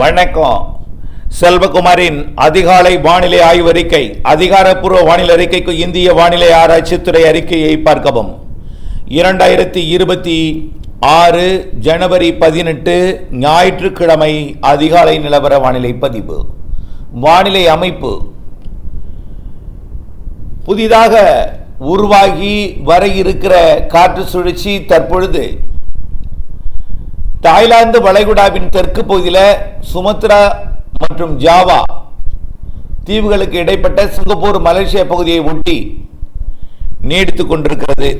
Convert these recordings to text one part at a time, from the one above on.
வணக்கம். செல்வகுமாரின் அதிகாலை வானிலை ஆய்வறிக்கை அதிகாரப்பூர்வ வானிலை அறிக்கைக்கு இந்திய வானிலை ஆராய்ச்சித்துறை அறிக்கையை பார்க்கவும். இரண்டாயிரத்தி இருபத்தி ஆறு ஜனவரி பதினெட்டு ஞாயிற்றுக்கிழமை அதிகாலை நிலவர வானிலை பதிவு. வானிலை அமைப்பு. புதிதாக உருவாகி வர இருக்கிற காற்று சுழற்சி தற்பொழுது தாய்லாந்து வளைகுடாவின் தெற்கு பகுதியில் சுமத்ரா மற்றும் ஜாவா தீவுகளுக்கு இடைப்பட்ட சிங்கப்பூர் மலேசியா பகுதியை ஒட்டி நீடித்து கொண்டிருக்கிறது.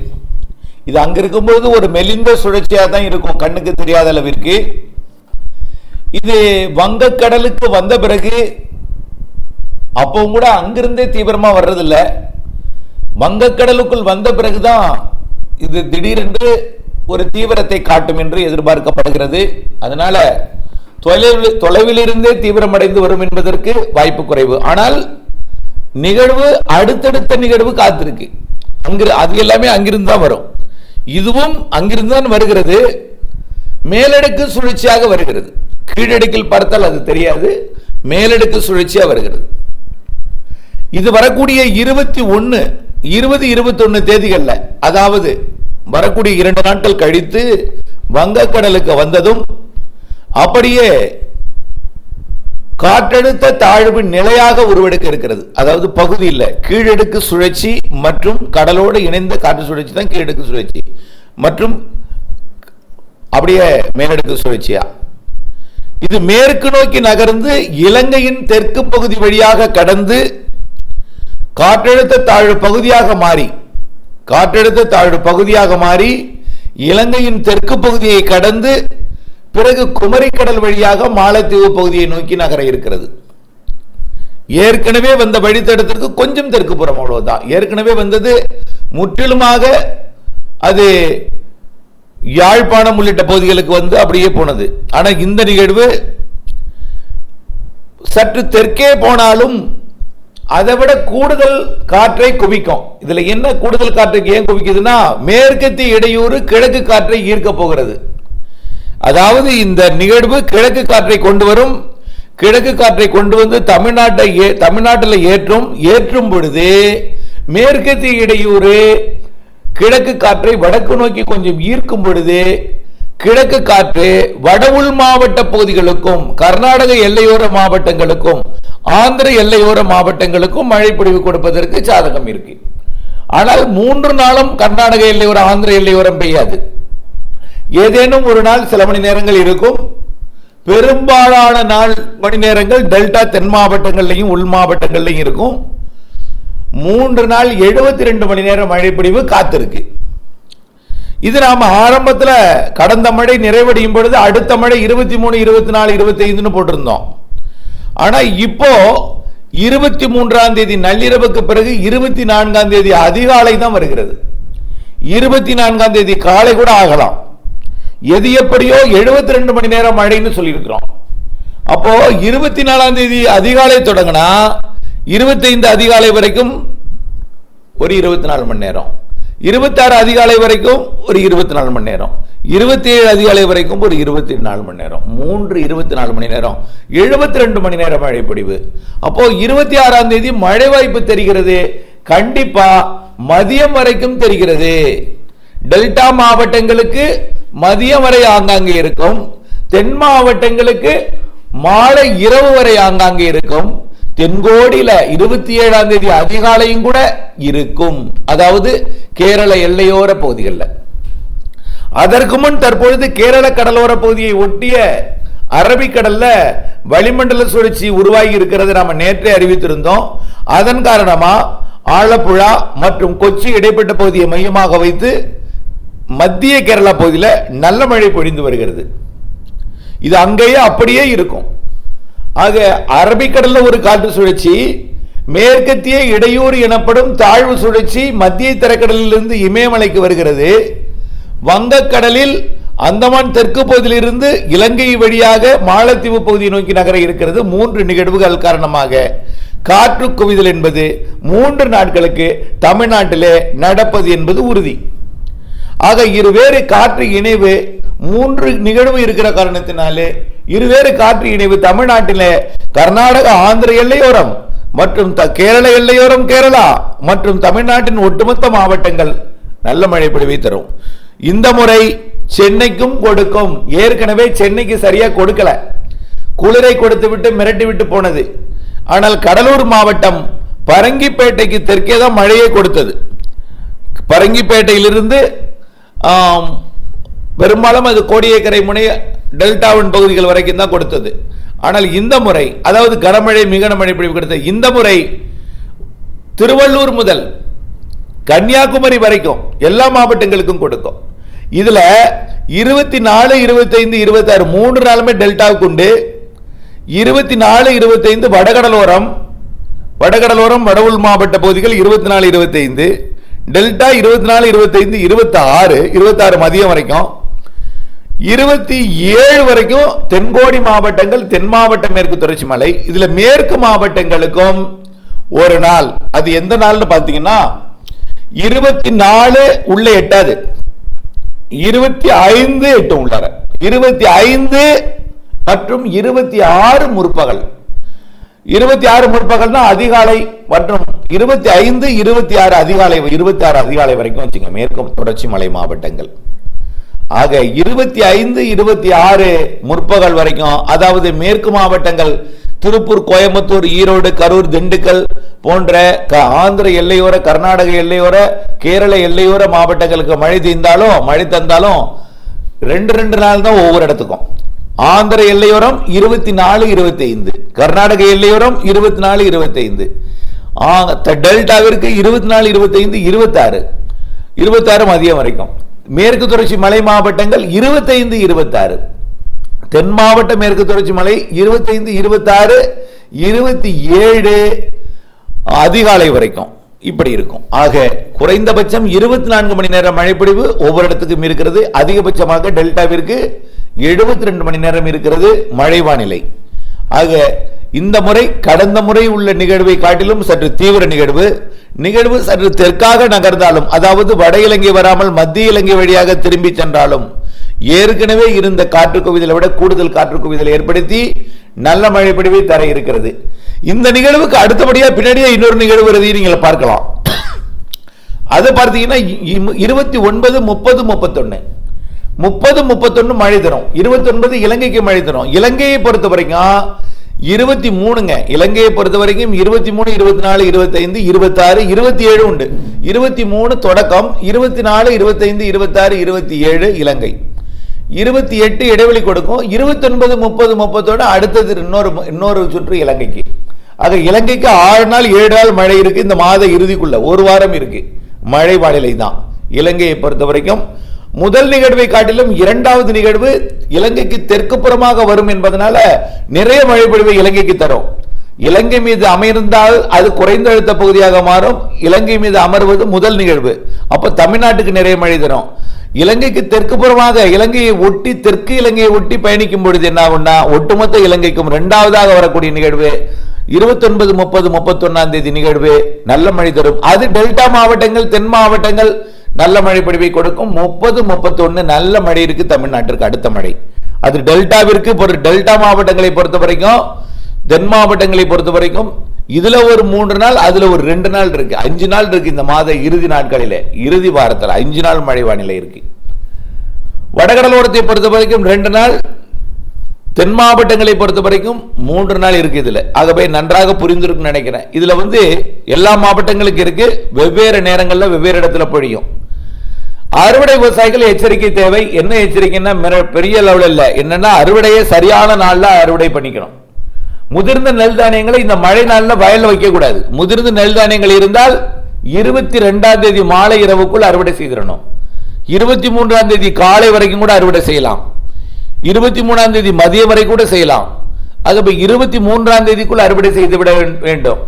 இது அங்க இருக்கும்போது ஒரு மெலிந்த சுழற்சியாக தான் இருக்கும் கண்ணுக்கு தெரியாத அளவிற்கு. இது வங்கக்கடலுக்கு வந்த பிறகு அப்பவும் கூட அங்கிருந்தே தீவிரமாக வர்றதில்லை. வங்கக்கடலுக்குள் வந்த பிறகுதான் இது திடீரென்று ஒரு தீவிரத்தை காட்டும் என்று எதிர்பார்க்கப்படுகிறது. அதனால தொலைவில் தொலைவிலிருந்தே தீவிரமடைந்து வரும் என்பதற்கு வாய்ப்பு குறைவு. ஆனால் நிகழ்வு அடுத்தடுத்த நிகழ்வு காத்திருக்கு. அங்கிரு அது எல்லாமே அங்கிருந்து தான் வரும். இதுவும் அங்கிருந்து தான் வருகிறது. மேலடுக்கு சுழற்சியாக வருகிறது. கீழடுக்கில் பார்த்தால் அது தெரியாது. மேலடுக்கு சுழற்சியா வருகிறது. இது வரக்கூடிய இருபத்தி ஒன்று இருபது இருபத்தி ஒன்னு தேதிகள்ல அதாவது வரக்கூடிய இரண்டு நாட்கள் கழித்து வங்கக்கடலுக்கு வந்ததும் அப்படியே காற்றழுத்த தாழ்வு நிலையாக உருவெடுக்க இருக்கிறது. அதாவது பகுதி இல்லை கீழடுக்கு சுழற்சி மற்றும் கடலோடு இணைந்த காற்று சுழற்சி தான் கீழடுக்கு சுழற்சி. மற்றும் அப்படியே மேலடுக்கு சுழற்சியா. இது மேற்கு நோக்கி நகர்ந்து இலங்கையின் தெற்கு பகுதி வழியாக கடந்து காற்றழுத்த தாழ்வு பகுதியாக மாறி காற்றழுத்த தாழ்வு பகுதியாக மாறி இலங்கையின் தெற்கு பகுதியை கடந்து பிறகு குமரிக்கடல் வழியாக மாலத்தீவு பகுதியை நோக்கி நகர இருக்கிறது. ஏற்கனவே வந்த வழித்தடத்திற்கு கொஞ்சம் தெற்கு புறம் அவ்வளவுதான். ஏற்கனவே வந்தது முற்றிலுமாக அது யாழ்ப்பாணம் உள்ளிட்ட பகுதிகளுக்கு வந்து அப்படியே போனது. ஆனால் இந்த நிகழ்வு சற்று தெற்கே போனாலும் அதை விட கூடுதல் காற்றை குவிக்கும். இதுல என்ன கூடுதல் காற்றுக்கு ஏன் குவிக்குதுன்னா மேற்கத்திய இடையூறு கிழக்கு காற்றை ஈர்க்க போகிறது. அதாவது இந்த நிகழ்வு கிழக்கு காற்றை கொண்டு வரும். கிழக்கு காற்றை கொண்டு வந்து தமிழ்நாட்டை ஏ- தமிழ்நாட்டில் ஏற்றும் ஏற்றும் பொழுது மேற்கத்திய இடையூறு கிழக்கு காற்றை வடக்கு நோக்கி கொஞ்சம் ஈர்க்கும் பொழுது கிழக்கு காற்று வட உள் மாவட்ட பகுதிகளுக்கும் கர்நாடக எல்லையோர மாவட்டங்களுக்கும் ஆந்திர எல்லையோர மாவட்டங்களுக்கும் மழை பொழிவு கொடுப்பதற்கு சாதகம் இருக்கு. ஆனால் மூன்று நாளும் கர்நாடக எல்லையோர ஆந்திர எல்லையோரம் பெய்யாது. ஏதேனும் ஒரு நாள் சில மணி நேரங்கள் இருக்கும். பெரும்பாலான நாள் மணி நேரங்கள் டெல்டா தென் மாவட்டங்கள்லையும் உள் மாவட்டங்கள்லையும் இருக்கும். மூன்று நாள் 72 ரெண்டு மணி நேரம் மழைப்பிடிவு காத்திருக்கு. இது நாம் ஆரம்பத்தில் கடந்த மழை நிறைவடையும் பொழுது அடுத்த மழை இருபத்தி மூணு இருபத்தி நாலு இருபத்தி ஐந்துன்னு போட்டிருந்தோம். ஆனால் இப்போ இருபத்தி மூன்றாம் தேதி நள்ளிரவுக்கு பிறகு இருபத்தி நான்காம் தேதி அதிகாலை தான் வருகிறது. இருபத்தி நான்காம் தேதி காலை கூட ஆகலாம். எது எப்படியோ 72 ரெண்டு மணி நேரம் மழைன்னு சொல்லியிருக்கிறோம். அப்போ இருபத்தி நாலாம் தேதி அதிகாலை தொடங்கினா இருபத்தைந்து அதிகாலை வரைக்கும் ஒரு இருபத்தி நாலு மணி நேரம். இருபத்தாறு அதிகாலை வரைக்கும் ஒரு இருபத்தி நாலு மணி நேரம். இருபத்தி ஏழு அதிகாலை வரைக்கும் ஒரு இருபத்தி நாலு மணி நேரம். மூன்று இருபத்தி நாலு மணி நேரம். எழுபத்தி ரெண்டு மணி நேரம் மழை பொழிவு அப்போ இருபத்தி ஆறாம் தேதி மழை வாய்ப்பு தெரிகிறது? கண்டிப்பா மதியம் வரைக்கும் தெரிகிறது. டெல்டா மாவட்டங்களுக்கு மதியம் வரை ஆங்காங்கே இருக்கும். தென் மாவட்டங்களுக்கு மாலை இரவு வரை ஆங்காங்கே இருக்கும். தென்கோடியில இருபத்தி ஏழாம் தேதி அதிகாலையும் கூட இருக்கும். அதாவது கேரள எல்லையோர பகுதிகளில். அதற்கு முன் தற்பொழுது கேரள கடலோர பகுதியை ஒட்டிய அரபிக்கடல்ல வளிமண்டல சுழற்சி உருவாகி இருக்கிறது நாம நேற்றே அறிவித்திருந்தோம். அதன் காரணமா ஆலப்புழா மற்றும் கொச்சி இடைப்பட்ட பகுதியை மையமாக வைத்து மத்திய கேரளா பகுதியில் நல்ல மழை பொழிந்து வருகிறது. இது அங்கேயே அப்படியே இருக்கும். ஆக அரபிக்கடலில் ஒரு காற்று சுழற்சி மேற்கத்திய இடையூறு எனப்படும் தாழ்வு சுழற்சி மத்திய தரைக்கடலிலிருந்து இமயமலைக்கு வருகிறது. வங்கக்கடலில் அந்தமான் தெற்கு பகுதியிலிருந்து இலங்கை வழியாக மாலத்தீவு பகுதியை நோக்கி நகர இருக்கிறது. மூன்று நிகழ்வுகள் காரணமாக. காற்று குவிதல் என்பது மூன்று நாட்களுக்கு தமிழ்நாட்டிலே நடப்பது என்பது உறுதி. ஆக இருவேறு காற்று இணைவு மூன்று நிகழ்வு இருக்கிற காரணத்தினாலே இருவேறு காற்று இணைவு தமிழ்நாட்டிலே கர்நாடக ஆந்திர எல்லையோரம் மற்றும் த- கேரள எல்லையோரம் கேரளா மற்றும் தமிழ்நாட்டின் ஒட்டுமொத்த மாவட்டங்கள் நல்ல மழை பொழிவை தரும். இந்த முறை சென்னைக்கும் கொடுக்கும். ஏற்கனவே சென்னைக்கு சரியா கொடுக்கல. குளிரை கொடுத்து விட்டு மிரட்டி விட்டு போனது. ஆனால் கடலூர் மாவட்டம் பரங்கிப்பேட்டைக்கு தெற்கே தான் மழையை கொடுத்தது. பரங்கிப்பேட்டையிலிருந்து பெரும்பாலும் அது கோடியக்கரை முனை டெல்டாவின் பகுதிகள் வரைக்கும் தான் கொடுத்தது. ஆனால் இந்த முறை அதாவது கனமழை மிக கனமழை பிடிப்பு கொடுத்த இந்த முறை திருவள்ளூர் முதல் கன்னியாகுமரி வரைக்கும் எல்லா மாவட்டங்களுக்கும் கொடுக்கும். இதில் இருபத்தி நாலு இருபத்தைந்து இருபத்தாறு மூன்று நாளுமே டெல்டாவுக்கு உண்டு. இருபத்தி நாலு இருபத்தைந்து வடகடலோரம் வடகடலோரம் வடவுள் மாவட்ட பகுதிகள் இருபத்தி நாலு இருபத்தைந்து டெல்டா இருபத்தி நாலு இருபத்தைந்து இருபத்தி ஆறு இருபத்தாறு மதியம் வரைக்கும் இருபத்தி ஏழு வரைக்கும் தென்கோடி மாவட்டங்கள் தென் மாவட்ட மேற்கு தொடர்ச்சி மலை. இதுல மேற்கு மாவட்டங்களுக்கும் ஒரு நாள். அது எந்த நாள்னு பாத்தீங்கன்னா இருபத்தி நாலு உள்ள எட்டாது. இருபத்தி ஐந்து எட்டு உள்ளார இருபத்தி ஐந்து மற்றும் இருபத்தி ஆறு முற்பகல். இருபத்தி ஆறு முற்பகல்னா அதிகாலை மற்றும் இருபத்தி ஐந்து இருபத்தி ஆறு அதிகாலை இருபத்தி ஆறு அதிகாலை வரைக்கும் வச்சுங்க மேற்கு தொடர்ச்சி மலை மாவட்டங்கள். ஆக இருபத்தி ஐந்து இருபத்தி ஆறு முற்பகல் வரைக்கும் அதாவது மேற்கு மாவட்டங்கள் திருப்பூர் கோயம்புத்தூர் ஈரோடு கரூர் திண்டுக்கல் போன்ற க- ஆந்திர எல்லையோர கர்நாடக எல்லையோர கேரள எல்லையோர மாவட்டங்களுக்கு மழை தீர்ந்தாலும் மழை தந்தாலும் ரெண்டு ரெண்டு நாள் தான் ஒவ்வொரு இடத்துக்கும். ஆந்திர எல்லையோரம் இருபத்தி நாலு இருபத்தி ஐந்து. கர்நாடக எல்லையோரம் இருபத்தி நாலு இருபத்தி ஐந்து. டெல்டாவிற்கு இருபத்தி நாலு இருபத்தி ஐந்து இருபத்தாறு இருபத்தாறு மதியம் வரைக்கும். மேற்கு தொடர்ச்சி மலை மாவட்டங்கள் இருபத்தைந்து இருபத்தாறு. தென் மாவட்ட மேற்கு தொடர்ச்சி மலை இருபத்தைந்து இருபத்தாறு இருபத்தி ஏழு அதிகாலை வரைக்கும் இப்படி இருக்கும். ஆக குறைந்தபட்சம் இருபத்தி நான்கு மணி நேரம் மழைப்பொழிவு ஒவ்வொரு இடத்துக்கும் இருக்கிறது. அதிகபட்சமாக டெல்டாவிற்கு எழுபத்தி ரெண்டு மணி நேரம் இருக்கிறது மழை வானிலை ஆக இந்த முறை கடந்த முறை உள்ள நிகழ்வை காட்டிலும் சற்று தீவிர நிகழ்வு. நிகழ்வு சற்று தெற்காக நகர்ந்தாலும் அதாவது வட இலங்கை வராமல் மத்திய இலங்கை வழியாக திரும்பி சென்றாலும் ஏற்கனவே இருந்த காற்று குவிதலை விட கூடுதல் காற்று குவிதலை ஏற்படுத்தி நல்ல மழை பொழிவை தர இருக்கிறது. இந்த நிகழ்வுக்கு அடுத்தபடியா பின்னாடியே இன்னொரு நிகழ்வு வருதையும் நீங்கள் பார்க்கலாம். அது பார்த்தீங்கன்னா இருபத்தி ஒன்பது முப்பது முப்பத்தொன்னு. முப்பது முப்பத்தொன்னு மழை தரும். இருபத்தி ஒன்பது இலங்கைக்கு மழை தரும். இலங்கையை பொறுத்த வரைக்கும் இருபத்தி மூணுங்க. இலங்கையை பொறுத்த வரைக்கும் இருபத்தி மூணு இருபத்தி நாலு இருபத்தைந்து இருபத்தாறு இருபத்தி ஏழு உண்டு. இருபத்தி மூணு தொடக்கம் இருபத்தி நாலு இருபத்தைந்து இருபத்தாறு இருபத்தி ஏழு இலங்கை. இருபத்தி எட்டு இடைவெளி கொடுக்கும். இருபத்தி ஒன்பது முப்பது முப்பத்தோட அடுத்தது இன்னொரு இன்னொரு சுற்று இலங்கைக்கு. ஆக இலங்கைக்கு ஆறு நாள் ஏழு நாள் மழை இருக்கு. இந்த மாத இறுதிக்குள்ள ஒரு வாரம் இருக்கு. மழை வானிலை தான் இலங்கையை பொறுத்த வரைக்கும் முதல் நிகழ்வை காட்டிலும் இரண்டாவது நிகழ்வு இலங்கைக்கு தெற்கு புறமாக வரும் என்பதனால நிறைய மழை பொழிவை இலங்கைக்கு தரும். இலங்கை மீது அமர்ந்தால் அது குறைந்த அழுத்த பகுதியாக மாறும். இலங்கை மீது அமர்வது முதல் நிகழ்வு. அப்ப தமிழ்நாட்டுக்கு நிறைய மழை தரும். இலங்கைக்கு தெற்கு புறமாக இலங்கையை ஒட்டி தெற்கு இலங்கையை ஒட்டி பயணிக்கும் பொழுது என்ன ஆகும்னா ஒட்டுமொத்த இலங்கைக்கும் இரண்டாவதாக வரக்கூடிய நிகழ்வு. இருபத்தொன்பது முப்பது முப்பத்தொன்னாம் தேதி நிகழ்வு. நல்ல மழை தரும். அது டெல்டா மாவட்டங்கள் தென் மாவட்டங்கள் நல்ல மழை பொழிவை கொடுக்கும். முப்பது முப்பத்தொன்னு நல்ல மழை இருக்கு தமிழ்நாட்டிற்கு அடுத்த மழை. அது டெல்டாவிற்கு ஒரு டெல்டா மாவட்டங்களை பொறுத்த வரைக்கும் தென் மாவட்டங்களை பொறுத்த வரைக்கும் இதுல ஒரு மூன்று நாள் அதுல ஒரு ரெண்டு நாள் இருக்கு. அஞ்சு நாள் இருக்கு இந்த மாத இறுதி நாட்களில. இறுதி வாரத்தில் அஞ்சு நாள் மழை வானிலை இருக்கு. வடகடலோரத்தை பொறுத்த வரைக்கும் ரெண்டு நாள் தென் மாவட்டங்களை பொறுத்த வரைக்கும் மூன்று நாள் இருக்கு இதுல. ஆகவே நன்றாக புரிந்திருக்குன்னு நினைக்கிறேன். இதுல வந்து எல்லா மாவட்டங்களுக்கு இருக்கு. வெவ்வேறு நேரங்களில் வெவ்வேறு இடத்துல பொழியும். அறுவடை விவசாயிகள் எச்சரிக்கை தேவை. என்ன எச்சரிக்கைன்னா பெரிய லெவலில் இல்லை. என்னன்னா அறுவடையை சரியான நாளில் அறுவடை பண்ணிக்கணும். முதிர்ந்த நெல் தானியங்களை இந்த மழை நாளில் வயலில் வைக்கக்கூடாது முதிர்ந்த நெல் தானியங்கள் இருந்தால் இருபத்தி ரெண்டாம் தேதி மாலை இரவுக்குள் அறுவடை செய்திடணும். இருபத்தி மூன்றாம் தேதி காலை வரைக்கும் கூட அறுவடை செய்யலாம். இருபத்தி மூணாம் தேதி மதியம் வரை கூட செய்யலாம். ஆகவே இருபத்தி மூன்றாம் தேதிக்குள் அறுவடை செய்து விட வேண்டும்.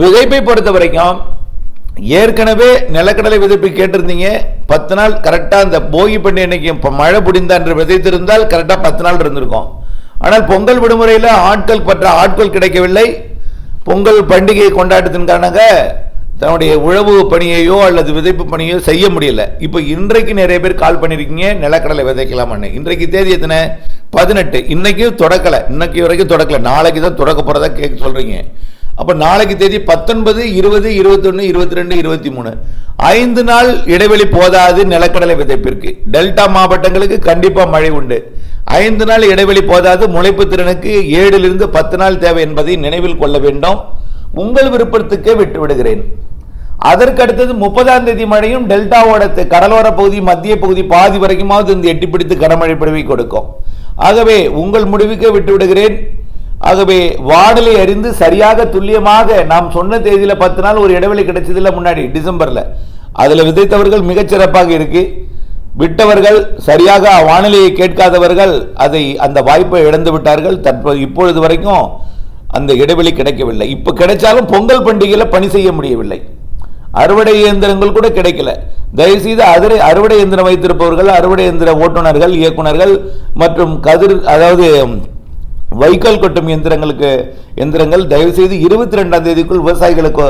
விதைப்பை பொறுத்த வரைக்கும் ஏற்கனவே நிலக்கடலை விதைப்பு கேட்டிருந்தீங்க. பத்து நாள் கரெக்டாக அந்த போகி பண்ணி அன்னைக்கு மழை புடிந்தா என்று விதைத்திருந்தால் கரெக்டாக பத்து நாள் இருந்திருக்கும். ஆனால் பொங்கல் விடுமுறையில் ஆட்கள் பற்ற ஆட்கள் கிடைக்கவில்லை. பொங்கல் பண்டிகை கொண்டாட்டத்தின் காரணமாக தன்னுடைய உழவு பணியையோ அல்லது விதைப்பு பணியோ செய்ய முடியல. இப்போ இன்றைக்கு நிறைய பேர் கால் பண்ணியிருக்கீங்க நிலக்கடலை விதைக்கலாம்னு இன்றைக்கு தேதி எத்தனை? பதினெட்டு. இன்னைக்கும் தொடக்கலை. இன்னைக்கு வரைக்கும் தொடக்கலை. நாளைக்கு தான் தொடக்க போகிறதா கேட்க சொல்கிறீங்க அப்போ நாளைக்கு தேதி பத்தொன்பது இருபது இருபத்தொன்று இருபத்தி ரெண்டு இருபத்தி மூணு ஐந்து நாள் இடைவெளி போதாது நிலக்கடலை விதைப்பிற்கு. டெல்டா மாவட்டங்களுக்கு கண்டிப்பாக மழை உண்டு. ஐந்து நாள் இடைவெளி போதாது முளைப்பு திறனுக்கு ஏழிலிருந்து பத்து நாள் தேவை என்பதை நினைவில் கொள்ள வேண்டும். உங்கள் விருப்பத்துக்கே விட்டு விடுகிறேன். அதற்கு அடுத்தது முப்பதாம் தேதி மழையும் டெல்டாவோட தெ- கடலோர பகுதி மத்திய பகுதி பாதி வரைக்குமாவது இந்த எட்டி பிடித்து கனமழை பிடிவை கொடுக்கும். ஆகவே உங்கள் முடிவுக்கே விட்டு விடுகிறேன். ஆகவே வானிலை அறிந்து சரியாக துல்லியமாக நாம் சொன்ன தேதியில் பத்து நாள் ஒரு இடைவெளி கிடைச்சதில்ல முன்னாடி டிசம்பரில். அதில் விதைத்தவர்கள் மிகச்சிறப்பாக இருக்கு. விட்டவர்கள் சரியாக வானிலையை கேட்காதவர்கள் அதை அந்த வாய்ப்பை இழந்து விட்டார்கள். தற்போது இப்பொழுது வரைக்கும் அந்த இடைவெளி கிடைக்கவில்லை. இப்போ கிடைச்சாலும் பொங்கல் பண்டிகையில் பணி செய்ய முடியவில்லை. அறுவடை இயந்திரங்கள் கூட கிடைக்கல. தயவுசெய்து அதிரை அறுவடை இயந்திரம் வைத்திருப்பவர்கள் அறுவடை இயந்திர ஓட்டுநர்கள் இயக்குனர்கள் மற்றும் கதிர் அதாவது வைக்கோல் கொட்டும் எந்திரங்களுக்கு எந்திரங்கள் தயவுசெய்து இருபத்தி ரெண்டாம் தேதிக்குள் விவசாயிகளுக்கு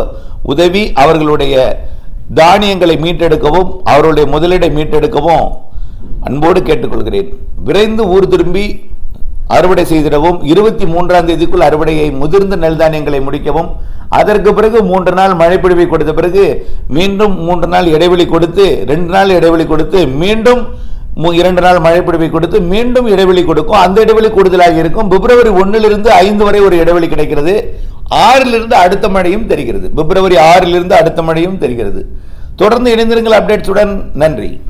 உதவி அவர்களுடைய தானியங்களை மீட்டெடுக்கவும் அவர்களுடைய முதலீடை மீட்டெடுக்கவும் அன்போடு கேட்டுக்கொள்கிறேன். விரைந்து ஊர் திரும்பி அறுவடை செய்திடவும் இருபத்தி மூன்றாம் தேதிக்குள் அறுவடையை முதிர்ந்த நெல் தானியங்களை முடிக்கவும் அதற்கு பிறகு மூன்று நாள் மழைப்பொழிவை கொடுத்த பிறகு மீண்டும் மூன்று நாள் இடைவெளி கொடுத்து ரெண்டு நாள் இடைவெளி கொடுத்து மீண்டும் இரண்டு நாள் மழைப்பொழிவை கொடுத்து மீண்டும் இடைவெளி கொடுக்கும். அந்த இடைவெளி கூடுதலாக இருக்கும். பிப்ரவரி ஒன்றிலிருந்து ஐந்து வரை ஒரு இடைவெளி கிடைக்கிறது. ஆறிலிருந்து அடுத்த மழையும் தெரிகிறது. பிப்ரவரி ஆறிலிருந்து அடுத்த மழையும் தெரிகிறது. தொடர்ந்து இணைந்திருங்கள் அப்டேட்ஸுடன். நன்றி.